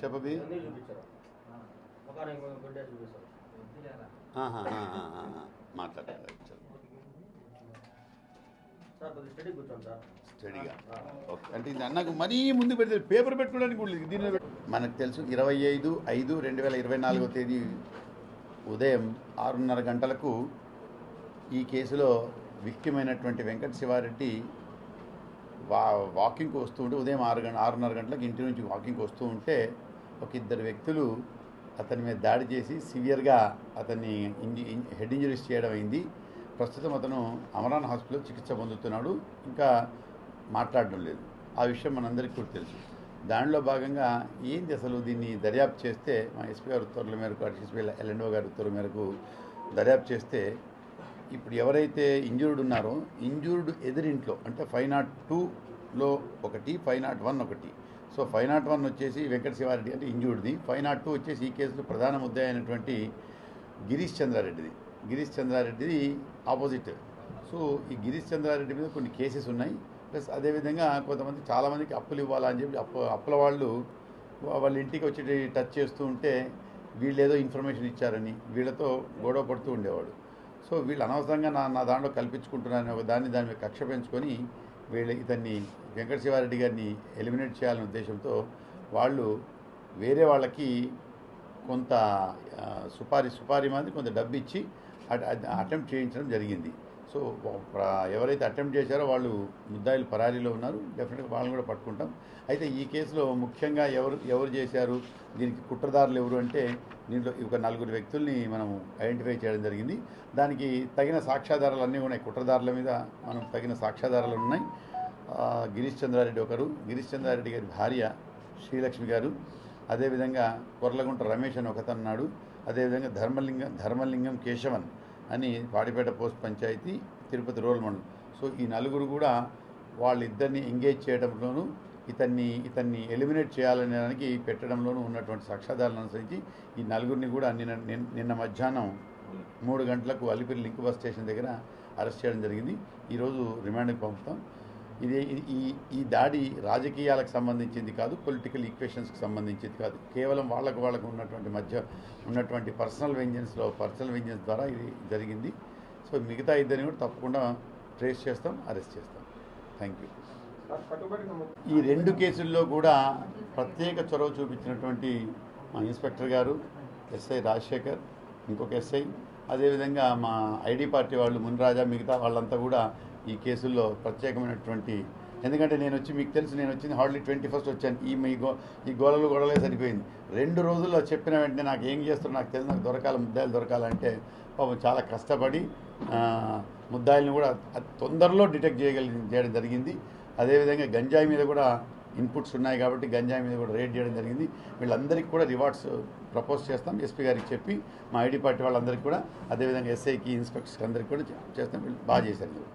చెప్పబి? మాట్లాడాలి స్టడీగా. ఓకే. అంటే ఇది అన్నకు మరీ ముందు పెడితే పేపర్ పెట్టుకోవడానికి కూడా లేదు. దీనిలో మనకు తెలుసు ఇరవై ఐదు ఐదు రెండు వేల ఇరవై నాలుగో తేదీ ఉదయం ఆరున్నర గంటలకు ఈ కేసులో విక్టిమ్ వెంకట శివారెడ్డి వా వాకింగ్కి వస్తూ ఉంటే ఉదయం ఆరు గంట ఆరున్నర గంటలకు ఇంటి నుంచి వాకింగ్కి వస్తూ ఉంటే ఒక ఇద్దరు వ్యక్తులు అతని మీద దాడి చేసి సివియర్గా అతన్ని ఇంజి హెడ్ ఇంజరీస్ చేయడం అయింది. ప్రస్తుతం అతను అమరాన్ హాస్పిటల్లో చికిత్స పొందుతున్నాడు. ఇంకా మాట్లాడడం లేదు. ఆ విషయం మనందరికీ కూడా తెలుసు. దానిలో భాగంగా ఏంది అసలు దీన్ని దర్యాప్తు చేస్తే మా ఎస్పీ గారు ఉత్తర్వుల మేరకు ఎస్పీ ఎల్ఎన్ఓ గారి ఉత్తర్వుల మేరకు దర్యాప్తు చేస్తే ఇప్పుడు ఎవరైతే ఇంజూర్డ్ ఉన్నారో ఇంజూర్డ్ ఎదురింట్లో అంటే ఫైవ్ నాట్ టూలో ఒకటి ఫైవ్ నాట్ వన్ ఒకటి. సో ఫైవ్ నాట్ వన్ వచ్చేసి వెంకట శివారెడ్డి అంటే ఇంజూర్డ్ది. ఫైవ్ నాట్ టూ వచ్చేసి ఈ కేసులో ప్రధాన ముద్ద అయినటువంటి గిరీష్ చంద్రారెడ్డిది. గిరీష్ చంద్రారెడ్డిది ఆపోజిట్. సో ఈ గిరీష్ చంద్రారెడ్డి మీద కొన్ని కేసెస్ ఉన్నాయి. ప్లస్ అదేవిధంగా కొంతమంది చాలామందికి అప్పులు ఇవ్వాలని చెప్పి అప్పు అప్పుల వాళ్ళు వాళ్ళ ఇంటికి వచ్చి టచ్ చేస్తూ ఉంటే వీళ్ళు ఏదో ఇన్ఫర్మేషన్ ఇచ్చారని వీళ్ళతో గొడవ పడుతూ ఉండేవాడు. సో వీళ్ళు అనవసరంగా నా నా దాంట్లో కల్పించుకుంటున్నారని ఒక దాన్ని దాని మీద కక్ష పెంచుకొని వీళ్ళు ఇతన్ని వెంకట శివారెడ్డి గారిని ఎలిమినేట్ చేయాలనే ఉద్దేశంతో వాళ్ళు వేరే వాళ్ళకి కొంత సుపారీ సుపారీ మాది కొంత డబ్బు ఇచ్చి అటెంప్ట్ చేయించడం జరిగింది. సో ఎవరైతే అటెంప్ట్ చేశారో వాళ్ళు ముద్దాయిలు పరారీలో ఉన్నారు. డెఫినెట్గా వాళ్ళని కూడా పట్టుకుంటాం. అయితే ఈ కేసులో ముఖ్యంగా ఎవరు ఎవరు చేశారు? దీనికి కుట్రదారులు ఎవరు అంటే దీంట్లో ఒక నలుగురు వ్యక్తుల్ని మనం ఐడెంటిఫై చేయడం జరిగింది. దానికి తగిన సాక్ష్యాధారాలు అన్నీ ఉన్నాయి. కుట్రదారుల మీద మనం తగిన సాక్ష్యాధారాలు ఉన్నాయి. గిరీష్ చంద్రారెడ్డి ఒకరు. గిరీష్ చంద్రారెడ్డి గారి భార్య శ్రీలక్ష్మి గారు. అదేవిధంగా కొర్లగుంట రమేష్ అని ఒకతను అదేవిధంగా ధర్మలింగం ధర్మలింగం కేశవన్. అని వాడిపేట పోస్ట్ పంచాయతీ తిరుపతి రూరల్ మండలం. సో ఈ నలుగురు కూడా వాళ్ళిద్దరిని ఎంగేజ్ చేయడంలోనూ ఇతన్ని ఇతన్ని ఎలిమినేట్ చేయాలనే దానికి పెట్టడంలోనూ ఉన్నటువంటి సాక్ష్యాధారాలను అనుసరించి ఈ నలుగురిని కూడా నిన్న నిన్న- నిన్న మధ్యాహ్నం మూడు గంటలకు అలిపిరి లింక్ బస్ స్టేషన్ దగ్గర అరెస్ట్ చేయడం జరిగింది. ఈరోజు రిమాండ్కి పంపుతాం. ఇది ఈ ఈ దాడి రాజకీయాలకు సంబంధించింది కాదు పొలిటికల్ ఈక్వేషన్స్కి సంబంధించింది కాదు. కేవలం వాళ్ళకు వాళ్ళకు ఉన్నటువంటి మధ్య ఉన్నటువంటి పర్సనల్ వెంజెన్స్లో పర్సనల్ వెంజెన్స్ ద్వారా ఇది జరిగింది. సో మిగతా ఇద్దరిని కూడా తప్పకుండా ట్రేస్ చేస్తాం అరెస్ట్ చేస్తాం. థ్యాంక్ యూ ఈ రెండు కేసుల్లో కూడా ప్రత్యేక చొరవ చూపించినటువంటి మా ఇన్స్పెక్టర్ గారు ఎస్ఐ రాజశేఖర్ ఇంకొక ఎస్ఐ అదేవిధంగా మా ఐడి పార్టీ వాళ్ళు మున్రాజా మిగతా వాళ్ళంతా కూడా ఈ కేసుల్లో ప్రత్యేకమైనటువంటి ఎందుకంటే నేను వచ్చి మీకు తెలుసు నేను వచ్చింది హార్డ్లీ ట్వంటీ ఫస్ట్ వచ్చాను. ఈ మీ గో ఈ గోడలు గోడలే సరిపోయింది. రెండు రోజుల్లో చెప్పిన వెంటనే నాకు ఏం చేస్తారో నాకు తెలిసి నాకు దొరకాలి ముద్దాయిలు దొరకాలంటే పాపం చాలా కష్టపడి ఆ, ముద్దాయిల్ని కూడా తొందరలో డిటెక్ట్ చేయగలి చేయడం జరిగింది. అదేవిధంగా గంజాయి మీద కూడా ఇన్పుట్స్ ఉన్నాయి కాబట్టి గంజాయి మీద కూడా రేట్ చేయడం జరిగింది. వీళ్ళందరికీ కూడా రివార్డ్స్ ప్రపోజ్ చేస్తాం. ఎస్పీ గారికి చెప్పి మా ఐడి పార్టీ వాళ్ళందరికీ కూడా అదేవిధంగా ఎస్ఐకి ఇన్స్పెక్టర్స్కి అందరికీ కూడా చేస్తాం. వీళ్ళు బాగా చేశారు.